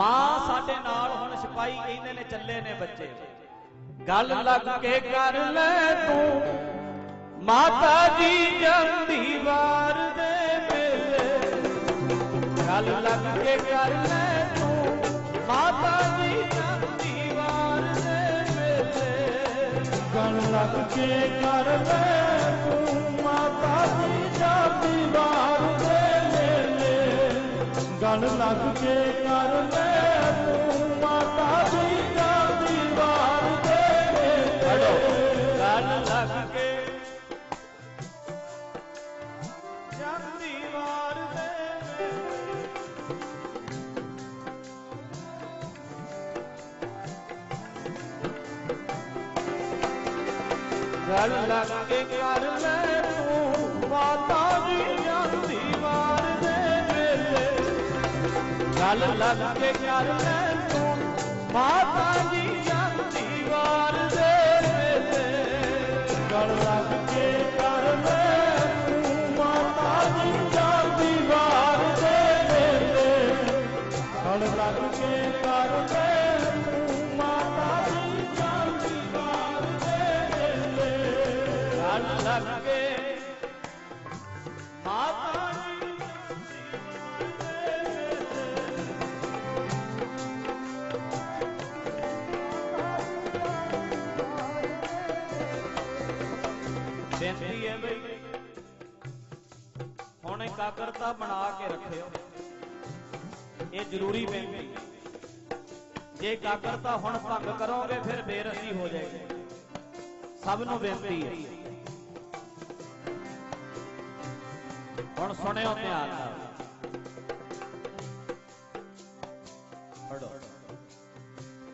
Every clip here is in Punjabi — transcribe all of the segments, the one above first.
ਮਾਂ ਸਾਡੇ ਨਾਲ ਹੁਣ ਸਿਪਾਹੀ ਕਹਿੰਦੇ ਨੇ ਚੱਲੇ ਨੇ ਬੱਚੇ। ਗੱਲ ਲੱਗ ਕੇ ਕਰ ਲੈ ਤੂੰ। ਮਾਤਾ ਜੀ ਜਾਂਦੀ ਵਾਰ ਦੇ ਵੇਲੇ। ਗੱਲ ਲੱਗ ਕੇ ਕਰ ਲੈ ਤੂੰ। ਮਾਤਾ ਜੀ ਜਾਂਦੀ ਵਾਰ ਦੇ ਵੇਲੇ। ਗਣ ਲੱਗ ਕੇ ਕਰ ਲੈ ਤੂੰ। ਮਾਤਾ ਦੀ ਜਾਤੀ ਵਾਰ ਦੇ ਮੇਲੇ ਗਣ ਲੱਗ ਕੇ ਕਰ ਲੈ ਗੱਲ ਲੱਗ ਕੇ ਕਰ ਲੈ ਤੂੰ। ਮਾਤਾ ਜੀ ਜਾਂਦੀ ਵਾਰ ਦੇ ਵੇਲੇ। ਗੱਲ ਲੱਗ ਕੇ ਕਰ ਲੈ ਤੂੰ। ਮਾਤਾ ਜੀ ਜਾਂਦੀ ਵਾਰ ਲੱਗ। ਕੇ ਮਾਤਾ ਬੇਨਤੀ ਹੈ ਬਈ। ਹੁਣ ਇਕਾਗਰਤਾ ਬਣਾ ਕੇ ਰੱਖਿਓ। ਇਹ ਜ਼ਰੂਰੀ ਬੇਨਤੀ ਜੇ ਇਕਾਗਰਤਾ ਹੁਣ ਭੰਗ ਕਰੋਗੇ, ਫਿਰ ਬੇਰਸੀ ਹੋ ਜਾਏਗੀ। ਸਭ ਨੂੰ ਬੇਨਤੀ ਹੈ। ਹੁਣ ਸੁਣਿਓ ਧਿਆਨ ਨਾਲ। ਪੜੋ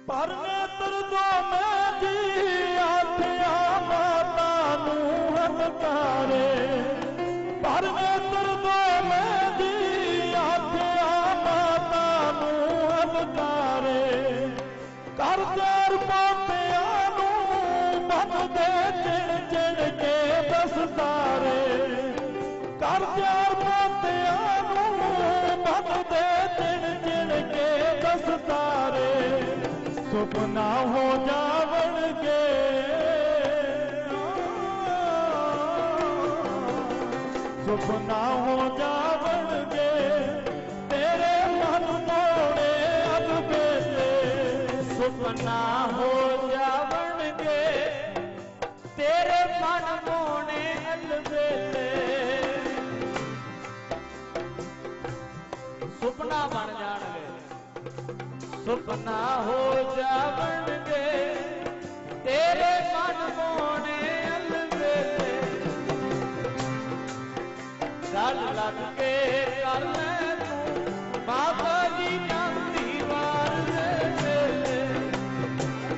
ਪਰ ਨੇਤਰ ਤੋਂ ਮੈਂ ਜੀ ਆਖਿਆ ਮਾਤਾ ਨੂੰ ਹੰਕਾਰੇ। ਕਰ ਚਾਰ ਪੋਤਿਆਂ ਨੂੰ ਬੰਦੇ ਚਿਣ ਚਿਣ ਕੇ ਦਸਤਾਰੇ ਸੁਪਨਾ ਹੋ ਜਾਵਣਗੇ। ਸੁਪਨਾ ਹੋ ਜਾਵਣਗੇ, ਤੇਰੇ ਮਨ ਤੋੜੇ ਅਬ ਬੇਲੇ ਸੁਪਨਾ ਹੋ ਜਾਵਣਗੇ, ਤੇਰੇ ਮਨ ਮੋਣੇ ਅਲਵੇਲੇ ਸੁਪਨਾ ਬਣ ਜਾਣਗੇ। ਸੁਪਨਾ ਹੋ ਜਾਵਣਗੇ। ਤੇਰੇ ਮਨ ਮੋਣੇ ਅਲਵੇਲੇ ਗੱਲ ਲੱਗ ਕੇ ਕਰ ਲੈ ਤੂੰ। ਮਾਤਾ ਜੀ ਜਾਂਦੀ ਵਾਰ ਦੇ ਵੇਲੇ।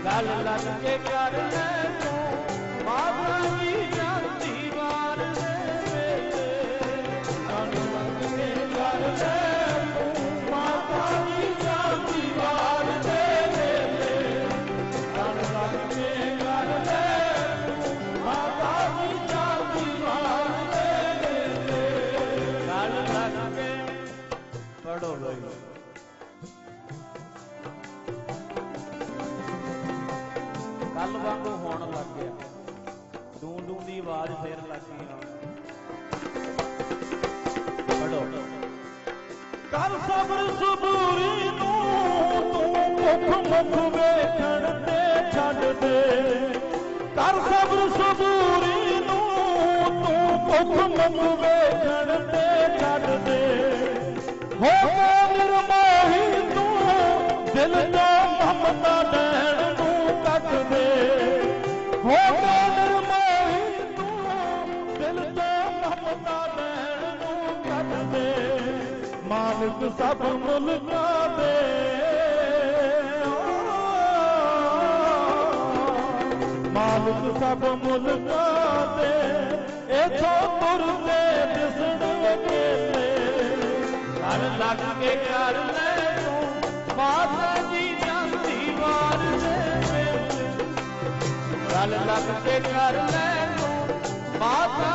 ਗੱਲ ਲੱਗ ਕੇ ਕਰ ਲੈ ਤੂੰ। ਮਾਤਾ ਜੀ ਕੱਲ ਵਾਂਗੂ ਹੋਣ ਲੱਗ ਗਿਆ। ਦੂੰ ਦੂੰ ਦੀ ਆਵਾਜ਼ ਫੇਰ ਲੱਗ ਆਉਣ ਪੜੋ ਕਰ ਸਬਰ ਸਬੂਰੀ ਨੂੰ ਤੂੰ ਮੁਖ ਮੁਖ ਵੇਖਣ ਤੇ ਛੱਡ ਦੇ। ਕਰ ਸਬਰ ਸਬੂਰੀ ਨੂੰ ਤੂੰ ਮੁਖ ਮੁਖ ਵੇਖਣ ਤੇ ਛੱਡ ਦੇ। ਹੋ ਮਾਲਕ ਸਭ ਮੁਲਕਾਂ ਦੇ ਮਾਲਕ ਸਭ ਮੁਲਕਾਂ ਦੇ ਇਥੋਂ ਤੁਰਦੇ ਦਿਸਣ ਵੇਲੇ ਕਰ ਲੱਗ ਕੇ ਕਰ ਲੈ ਤੂੰ, ਮਾਤਾ ਜੀ ਜਾਂਦੀ ਵਾਰ ਦੇ ਗੱਲ ਲੱਗ ਕੇ ਕਰ ਲੈ ਤੂੰ, ਮਾਤਾ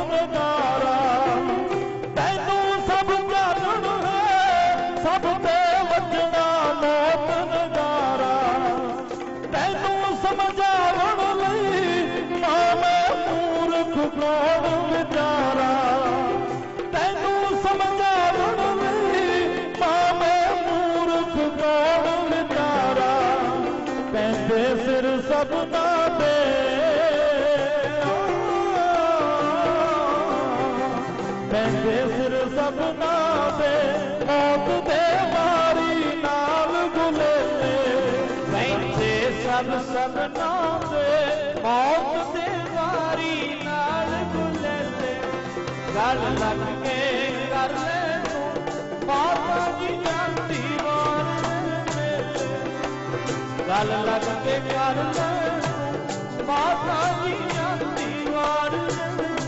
मूरख गोे सिर सभे वारी नाम घुले कैसे सर सब ने बॉप देवारी ਗੱਲ ਲੱਗ ਕੇ ਕਰ ਲੈ। ਤੂੰ ਮਾਤਾ ਜੀ ਜਾਂਦੀ ਵਾਰ ਦੇ ਗੱਲ ਲੱਗ ਕੇ ਕਰ ਲੈ। ਤੂੰ ਮਾਤਾ ਜੀ ਜਾਂਦੀ ਵਾਰ ਦੇ